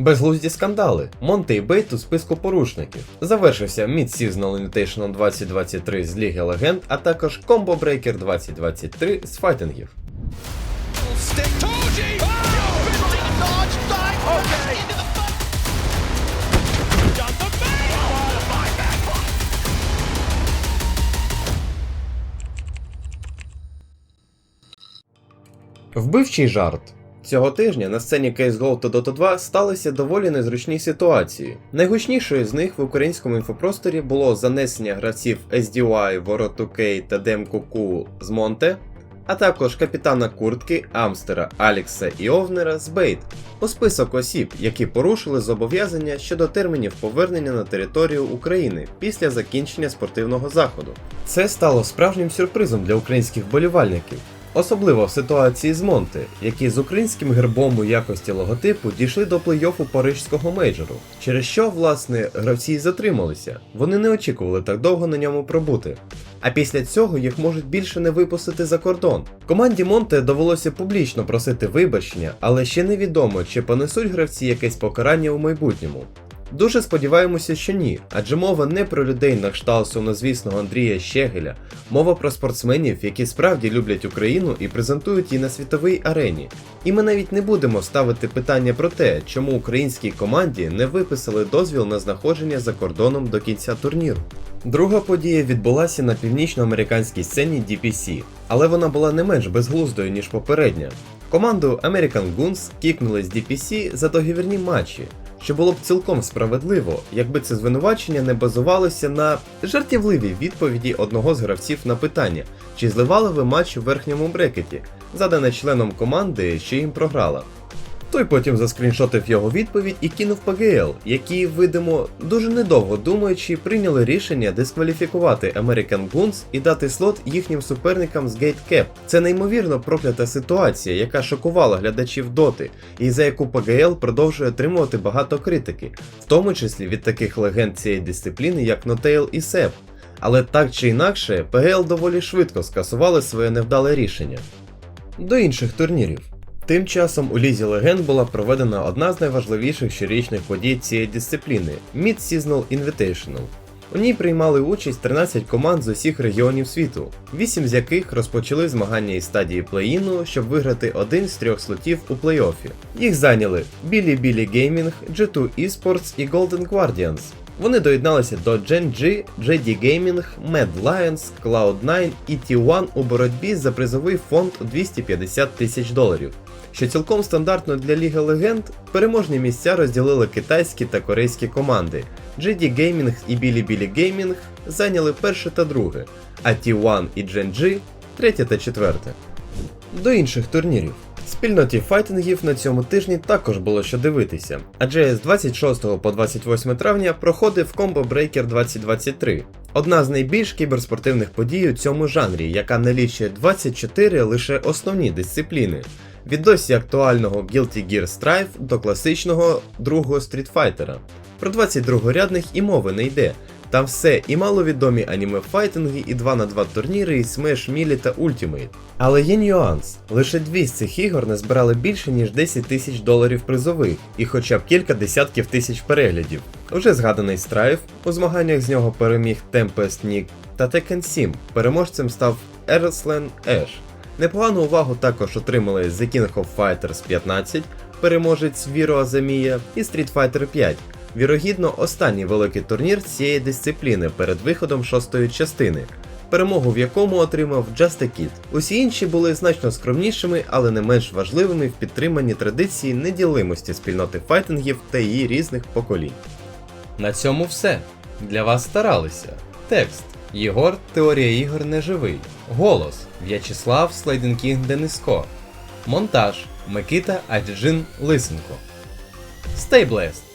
Безглузді скандали. Монте і Бейт у списку порушників. Завершився Mid-Seasonal Invitational 2023 з Ліги Легенд, а також Combo Breaker 2023 з файтингів. Вбивчий жарт. Цього тижня на сцені CSGO та Dota 2 сталися доволі незручні ситуації. Найгучнішою з них в українському інфопросторі було занесення гравців SDY, Ворот 2K та Демку Ку з Монте, а також капітана куртки Амстера, Алікса і Овнера з Бейт у список осіб, які порушили зобов'язання щодо термінів повернення на територію України після закінчення спортивного заходу. Це стало справжнім сюрпризом для українських болівальників. Особливо в ситуації з Монте, які з українським гербом у якості логотипу дійшли до плей-оффу парижського мейджору, через що, власне, гравці затрималися. Вони не очікували так довго на ньому пробути. А після цього їх можуть більше не випустити за кордон. Команді Монте довелося публічно просити вибачення, але ще невідомо, чи понесуть гравці якесь покарання у майбутньому. Дуже сподіваємося, що ні, адже мова не про людей на кшталт сумнозвісного Андрія Щегеля, мова про спортсменів, які справді люблять Україну і презентують її на світовій арені. І ми навіть не будемо ставити питання про те, чому українській команді не виписали дозвіл на знаходження за кордоном до кінця турніру. Друга подія відбулася на північноамериканській сцені DPC, але вона була не менш безглуздою, ніж попередня. Команду American Guns кікнули з DPC за договірні матчі, що було б цілком справедливо, якби це звинувачення не базувалося на жартівливій відповіді одного з гравців на питання, чи зливали ви матч у верхньому брекеті, задане членом команди, що їм програла. Той потім заскріншотив його відповідь і кинув ПГЛ, які, видимо, дуже недовго думаючи, прийняли рішення дискваліфікувати American Guns і дати слот їхнім суперникам з GateCap. Це неймовірно проклята ситуація, яка шокувала глядачів доти, і за яку ПГЛ продовжує отримувати багато критики, в тому числі від таких легенд цієї дисципліни, як Нотейл і Сеп. Але так чи інакше, ПГЛ доволі швидко скасували своє невдале рішення. До інших турнірів. Тим часом у Лізі Легенд була проведена одна з найважливіших щорічних подій цієї дисципліни Mid-Seasonal Invitational. У ній приймали участь 13 команд з усіх регіонів світу, 8 з яких розпочали змагання із стадії плей-іну, щоб виграти один з трьох слотів у плей-оффі. Їх зайняли Billy Billy Gaming, G2 Esports і Golden Guardians. Вони доєдналися до Gen G, JD Gaming, Mad Lions, Cloud9 і T1 у боротьбі за призовий фонд у 250 тисяч доларів. Що цілком стандартно для Ліги Легенд, переможні місця розділили китайські та корейські команди. JD Gaming і Bilibili Gaming зайняли перше та друге, а T1 і Gen G третє та четверте. До інших турнірів. Спільноті файтингів на цьому тижні також було що дивитися, адже з 26 по 28 травня проходив Combo Breaker 2023, одна з найбільш кіберспортивних подій у цьому жанрі, яка налічує 24 лише основні дисципліни. Від досі актуального Guilty Gear Strive до класичного другого стрітфайтера. Про 22-рядних і мови не йде. Там все і маловідомі аніме файтинги, і 2 на 2 турніри, і Smash Melee та Ultimate. Але є нюанс: лише дві з цих ігор не збирали більше ніж 10 тисяч доларів призових і хоча б кілька десятків тисяч переглядів. Уже згаданий Strife, у змаганнях з нього переміг Tempest Nick та Tekken 7. Переможцем став Erslan Ash. Непогану увагу також отримали The King of Fighters 15, переможець Віро Азамія і Street Fighter 5. Вірогідно, останній великий турнір цієї дисципліни перед виходом шостої частини, перемогу в якому отримав Just a Kid. Усі інші були значно скромнішими, але не менш важливими в підтриманні традиції неділимості спільноти файтингів та її різних поколінь. На цьому все. Для вас старалися. Текст. Єгор Теорія ігор неживий. Голос В'ячеслав Слайденкінг Дениско. Монтаж Микита Аджин Лисенко. Stay blessed!